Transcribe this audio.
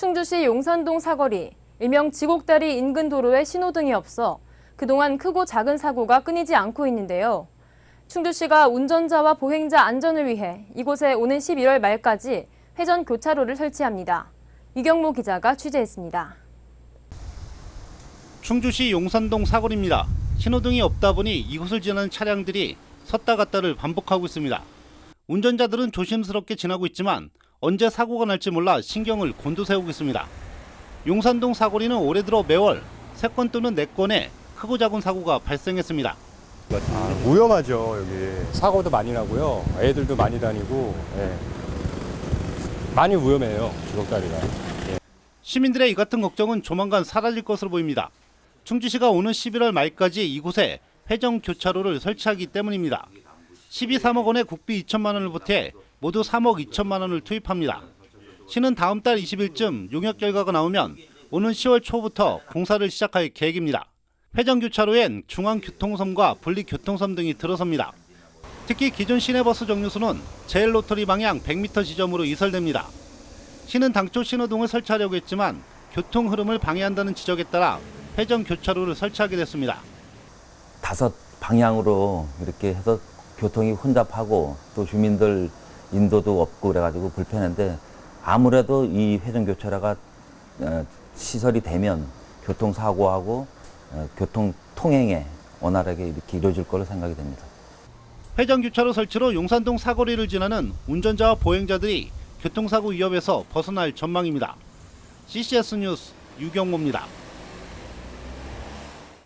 충주시 용산동 사거리, 일명 지곡다리 인근 도로에 신호등이 없어 그동안 크고 작은 사고가 끊이지 않고 있는데요. 충주시가 운전자와 보행자 안전을 위해 이곳에 오는 11월 말까지 회전 교차로를 설치합니다. 이경모 기자가 취재했습니다. 충주시 용산동 사거리입니다. 신호등이 없다 보니 이곳을 지나는 차량들이 섰다 갔다를 반복하고 있습니다. 운전자들은 조심스럽게 지나고 있지만 언제 사고가 날지 몰라 신경을 곤두세우고 있습니다. 용산동 사거리는 올해 들어 매월 3건 또는 4건의 크고 작은 사고가 발생했습니다. 아, 위험하죠 여기 사고도 많이 나고요 애들도 많이 다니고 예. 많이 위험해요 주걱다리가 시민들의 이 같은 걱정은 조만간 사라질 것으로 보입니다. 충주시가 오는 11월 말까지 이곳에 회전 교차로를 설치하기 때문입니다. 12, 3억 원의 국비 2천만 원을 보태 모두 3억 2천만 원을 투입합니다. 시는 다음 달 20일쯤 용역 결과가 나오면 오는 10월 초부터 공사를 시작할 계획입니다. 회전 교차로엔 중앙교통섬과 분리교통섬 등이 들어섭니다. 특히 기존 시내버스 정류소는 제일로터리 방향 100m 지점으로 이설됩니다. 시는 당초 신호등을 설치하려고 했지만 교통 흐름을 방해한다는 지적에 따라 회전 교차로를 설치하게 됐습니다. 다섯 방향으로 이렇게 해서 교통이 혼잡하고 또 주민들 인도도 없고 그래가지고 불편한데 아무래도 이 회전 교차로가 어, 시설이 되면 교통 사고하고 어, 교통 통행에 원활하게 이렇게 이루어질 거로 생각이 됩니다. 회전 교차로 설치로 용산동 사거리를 지나는 운전자와 보행자들이 교통사고 위협에서 벗어날 전망입니다. CCS 뉴스 유경모입니다.